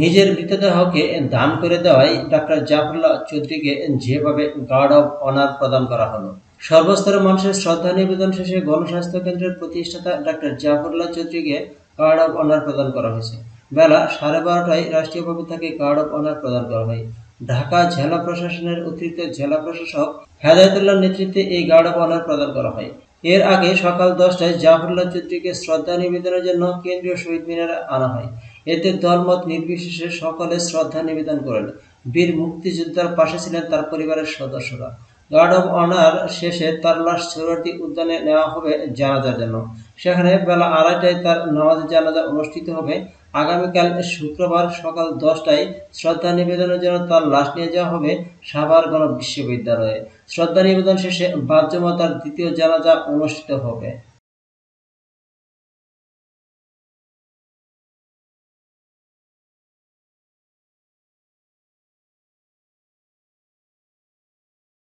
নিজের মৃতদেহকে দান করে দেওয়ায় ডাক্তার জাফরুল্লাহ চৌধুরীকে যেভাবে গার্ড অব অনার প্রদান করা হলো, সর্বস্তরের মানুষের শ্রদ্ধা নিবেদন শেষে গণস্বাস্থ্য কেন্দ্রের প্রতিষ্ঠাতা ডাক্তার জাফরুল্লাহ চৌধুরীকে গার্ড অব অনার প্রদান করা হয়েছে। বেলা সাড়ে বারোটায় রাষ্ট্রীয়ভাবে তাকে গার্ড অব অনার প্রদান করা হয়। ঢাকা জেলা প্রশাসনের অতিরিক্ত জেলা প্রশাসক হেদায়তুল্লাহ নেতৃত্বে এই গার্ড অব অনার প্রদান করা হয়। এর আগে সকাল দশটায় জাফরুল্লাহ চৌধুরীকে শ্রদ্ধা নিবেদনের জন্য কেন্দ্রীয় শহীদ মিনারে আনা হয়। এতে দলমত নির্বিশেষে সকলে শ্রদ্ধা নিবেদন করেন। বীর মুক্তিযোদ্ধার পাশে ছিলেন তার পরিবারের সদস্যরা। গার্ড অব অনার শেষে তার লাশ সোহরাওয়ার্দী উদ্যানে নেওয়া হবে জানাজার জন্য। সেখানে বেলা আড়াইটায় তার নামাজ জানাজা অনুষ্ঠিত হবে। আগামীকাল শুক্রবার সকাল দশটায় শ্রদ্ধা নিবেদনের জন্য তার লাশ নিয়ে যাওয়া হবে সাভার গণ বিশ্ববিদ্যালয়ে। শ্রদ্ধা নিবেদন শেষে বাদ জমা তার দ্বিতীয় জানাজা অনুষ্ঠিত হবে।